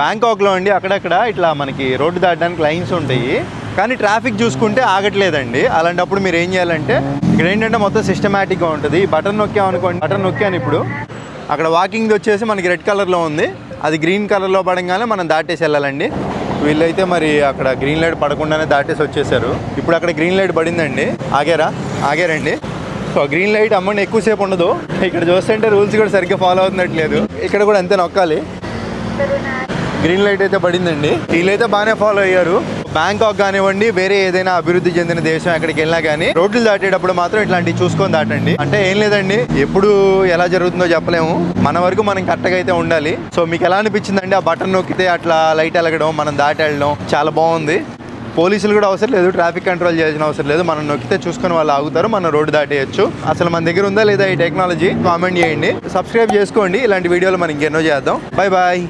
బ్యాంకాక్లో అండి అక్కడక్కడ ఇట్లా మనకి రోడ్డు దాటడానికి లైన్స్ ఉంటాయి. కానీ ట్రాఫిక్ చూసుకుంటే ఆగట్లేదండి. అలాంటప్పుడు మీరు ఏం చేయాలంటే ఇక్కడ ఏంటంటే మొత్తం సిస్టమేటిక్గా ఉంటుంది. బటన్ నొక్కామనుకోండి బటన్ నొక్కాను ఇప్పుడు అక్కడ వాకింగ్ వచ్చేసి మనకి రెడ్ కలర్లో ఉంది. అది గ్రీన్ కలర్లో పడంగానే మనం దాటేసి వెళ్ళాలండి. వీళ్ళైతే మరి అక్కడ గ్రీన్ లైట్ పడకుండానే దాటేసి వచ్చేసారు. ఇప్పుడు అక్కడ గ్రీన్ లైట్ పడిందండి. ఆగారా? ఆగారండి. సో గ్రీన్ లైట్ అమ్మని ఎక్కువసేపు ఉండదు. ఇక్కడ చూస్తుంటే రూల్స్ కూడా సరిగ్గా ఫాలో అవుతున్నట్లేదు ఇక్కడ కూడా అంతే నొక్కాలి. గ్రీన్ లైట్ అయితే పడిందండి. వీళ్ళైతే బాగానే ఫాలో అయ్యారు. బ్యాంకాక్ కానివ్వండి వేరే ఏదైనా అభివృద్ధి చెందిన దేశం ఎక్కడికి వెళ్ళినా కానీ రోడ్లు దాటేటప్పుడు మాత్రం ఇట్లాంటివి చూసుకొని దాటండి. అంటే ఏం లేదండి ఎప్పుడు ఎలా జరుగుతుందో చెప్పలేము. మన వరకు మనం కరెక్ట్గా అయితే ఉండాలి. సో మీకు ఎలా అనిపించిందండి ఆ బటన్ నొక్కితే అట్లా లైట్ వెలగడం మనం దాటి వెళ్ళడం చాలా బాగుంది. పోలీసులు కూడా అవసరం లేదు ట్రాఫిక్ కంట్రోల్ చేయాల్సిన అవసరం లేదు. మనం నొక్కితే చూసుకొని వాళ్ళు ఆగుతారు మనం రోడ్డు దాటేయచ్చు. అసలు మన దగ్గర ఉందా లేదా ఈ టెక్నాలజీ కామెంట్ చేయండి. సబ్స్క్రైబ్ చేసుకోండి. ఇలాంటి వీడియోలు మనం ఇంకెన్నో చేద్దాం. Bye bye